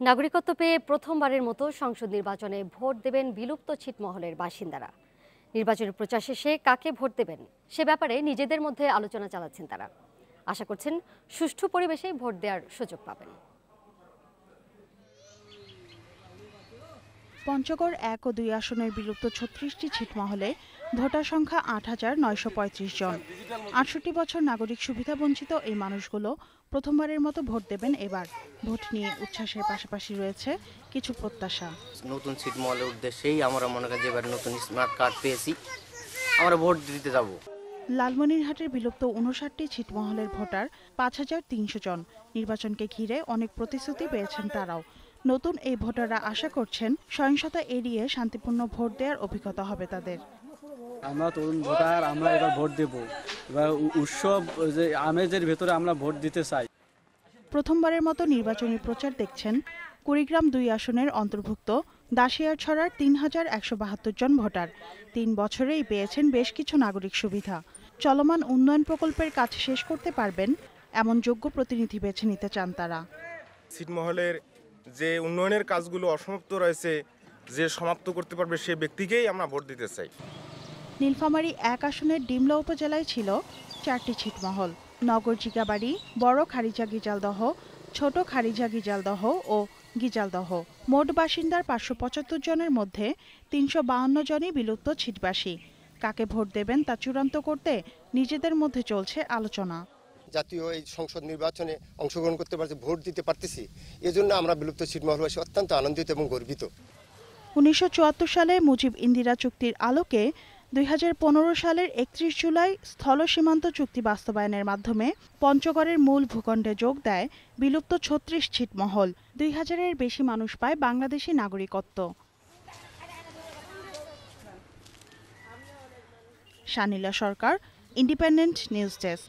নাগরিকত্ব পেয়ে প্রথমবারের মতো সংসদ নির্বাচনে ভোট দেবেন বিলুপ্ত ছিটমহলের বাসিন্দারা। নির্বাচনের প্রচার শেষে কাকে ভোট দেবেন, সে ব্যাপারে নিজেদের মধ্যে আলোচনা চালাচ্ছেন তারা। আশা করছেন সুষ্ঠু পরিবেশে ভোট দেওয়ার সুযোগ পাবেন। পঞ্চগড় এক ও দুই আসনের বিলুপ্ত ছত্রিশটি ছিটমহলে ভোটার সংখ্যা আট হাজার নয়শো পঁয়ত্রিশ জন। আটষট্টি বছর নাগরিক সুবিধা বঞ্চিত এই মানুষগুলো প্রথমবারের মতো ভোট দেবেন এবার। ভোট নিয়ে উচ্ছ্বাসের পাশাপাশি রয়েছে কিছু প্রত্যাশা। নতুন সিট মহলের উদ্দেশ্যেই আমরা মনে করি এবার নতুন স্মার্ট কার্ড পেয়েছি। আমরা ভোট দিতে যাব। লালমনিরহাটের বিলুপ্ত উনষাটটি ছিটমহলের ভোটার পাঁচ হাজার তিনশো জন। নির্বাচনকে ঘিরে অনেক প্রতিশ্রুতি পেয়েছেন তারাও। নতুন এই ভোটাররা আশা করছেন সহিংসতা এড়িয়ে শান্তিপূর্ণ ভোট দেওয়ার অভিজ্ঞতা হবে তাদের। আমরা তরুণ ভোটার আমরা এবার ভোট দেব। এবার উৎসব যে আমেজের ভেতরে আমরা ভোট দিতে চাই। প্রথমবারের মতো নির্বাচনী প্রচার দেখছেন কুড়িগ্রাম দুই আসনের অন্তর্ভুক্ত দাসিয়ার ছড়ার তিন হাজার একশো বাহাত্তর জন ভোটার। তিন বছরেই পেয়েছেন বেশ কিছু নাগরিক সুবিধা। চলমান উন্নয়ন প্রকল্পের কাজ শেষ করতে পারবেন এমন যোগ্য প্রতিনিধি বেছে নিতে চান তারা। ছিটমহলের যে উন্নয়নের কাজগুলো অসমাপ্ত রয়েছে, যে সমাপ্ত করতে পারবে সে ব্যক্তিকেই আমরা ভোট দিতে চাই। নীলফামারী এক আসনের ডিমলা উপজেলায় ছিল চারটি ছিটমহল। নগর জিগাবাড়ি, বড় খারিজা গিজালদহ, ছোট খারিজা গিজালদহ ও গিজালদহ। মোট বাসিন্দার পাঁচশো পঁচাত্তর জনের মধ্যে তিনশো বাহান্ন জনই বিলুপ্ত ছিটবাসী। কাকে ভোট দেবেন তা চূড়ান্ত করতে নিজেদের মধ্যে চলছে আলোচনা। জাতীয় এই সংসদ নির্বাচনে অংশগ্রহণ করতে পারছি, ভোট দিতে পারতেছি। এজন্য আমরা বিলুপ্ত ছিটমহলবাসী অত্যন্ত আনন্দিত এবং গর্বিত। উনিশশো চুয়াত্তর সালে মুজিব ইন্দিরা চুক্তির আলোকে দুই হাজার পনেরো সালের একত্রিশ জুলাই স্থল সীমান্ত চুক্তি বাস্তবায়নের মাধ্যমে পঞ্চগড়ের মূল ভূখণ্ডে যোগ দেয় বিলুপ্ত ছত্রিশ ছিটমহল। দুই হাজারের বেশি মানুষ পায় বাংলাদেশি নাগরিকত্ব। Shanila Sarkar independent news desk